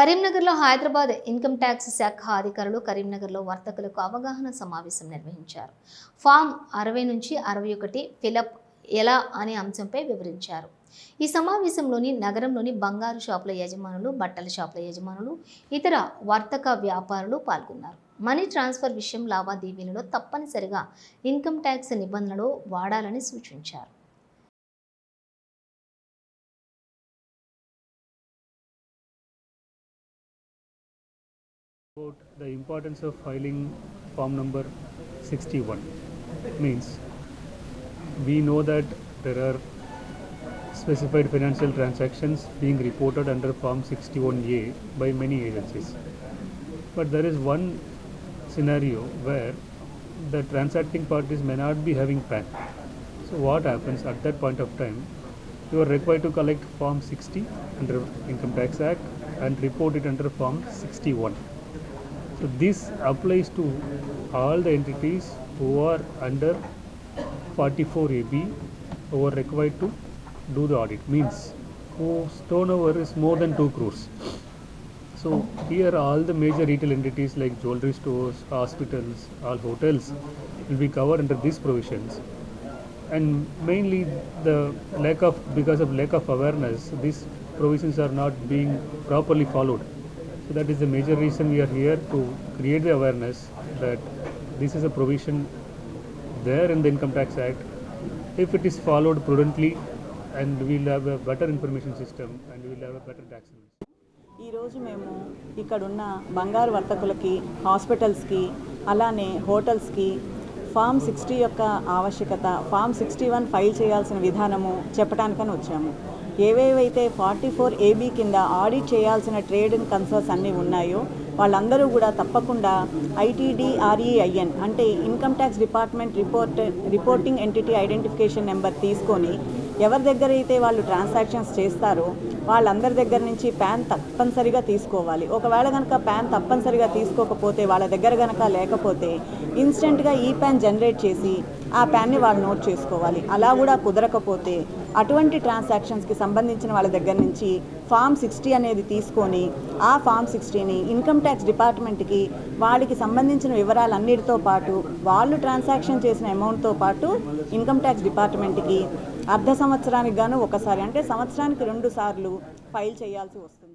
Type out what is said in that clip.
కరీంనగర్లో Hyderabad income tax శాఖ అధికారులు కరీంనగర్లో వర్తకులకు అవగాహన సమావేశం నిర్వహించారు. ఫామ్ అరవై నుంచి అరవై ఒకటి ఫిలప్ ఎలా అనే అంశంపై వివరించారు. ఈ సమావేశంలోని నగరంలోని బంగారు షాపుల యజమానులు బట్టల షాపుల యజమానులు ఇతర వర్తక వ్యాపారులు పాల్గొన్నారు. మనీ ట్రాన్స్ఫర్ విషయం లావాదేవీలలో తప్పనిసరిగా ఇన్కమ్ ట్యాక్స్ నిబంధనలు వాడాలని సూచించారు. About the importance of filing form number 61 means we know that there are specified financial transactions being reported under form 61a by many agencies. But there is one scenario where the transacting parties may not be having PAN. So what happens at that point of time you are required to collect form 60 under income tax act and report it under form 61 so this applies to all the entities who are under 44AB who are required to do the audit means whose turnover is more than 2 crores. So here all the major retail entities like jewelry stores, hospitals, all hotels will be covered under these provisions. And mainly the lack of because of lack of awareness, these provisions are not being properly followed. So that is the major reason we are here to create the awareness that this is a provision there in the Income Tax Act. If it is followed prudently, and we'll have a better information system and we'll have a better tax rules. ఈరోజు మేము ఇక్కడున్న బంగారు వర్తకులకి హాస్పిటల్స్కి అలానే హోటల్స్కి form sixty యొక్క ఆవశ్యకత form sixty one file చేయాల్సిన విధానము చెప్పడానికని వచ్చాము ఏవేవైతే ఫార్టీ ఫోర్ ఏబీ కింద ఆడిట్ చేయాల్సిన ట్రేడ్ అండ్ కన్సర్న్స్ అన్నీ ఉన్నాయో వాళ్ళందరూ కూడా తప్పకుండా ఐటీడీఆర్ఈఐఎన్ అంటే income tax department report reporting entity identification number తీసుకొని ఎవరి దగ్గర అయితే వాళ్ళు ట్రాన్సాక్షన్స్ చేస్తారో వాళ్ళందరి దగ్గర నుంచి ప్యాన్ తప్పనిసరిగా తీసుకోవాలి. ఒకవేళ కనుక ప్యాన్ తప్పనిసరిగా తీసుకోకపోతే వాళ్ళ దగ్గర కనుక లేకపోతే ఇన్స్టెంట్గా ఈ ప్యాన్ జనరేట్ చేసి ఆ ప్యాన్ని వాళ్ళు నోట్ చేసుకోవాలి. అలా కూడా కుదరకపోతే అటువంటి ట్రాన్సాక్షన్స్కి సంబంధించిన వాళ్ళ దగ్గర నుంచి ఫామ్ సిక్స్టీ అనేది తీసుకొని ఆ ఫామ్ సిక్స్టీని ఇన్కమ్ ట్యాక్స్ డిపార్ట్మెంట్కి వాళ్ళకి సంబంధించిన వివరాలన్నిటితో పాటు వాళ్ళు ట్రాన్సాక్షన్ చేసిన అమౌంట్తో పాటు ఇన్కమ్ ట్యాక్స్ డిపార్ట్మెంట్కి అర్ధ సంవత్సరానికి గాను ఒకసారి అంటే సంవత్సరానికి రెండు సార్లు ఫైల్ చేయాల్సి వస్తుంది.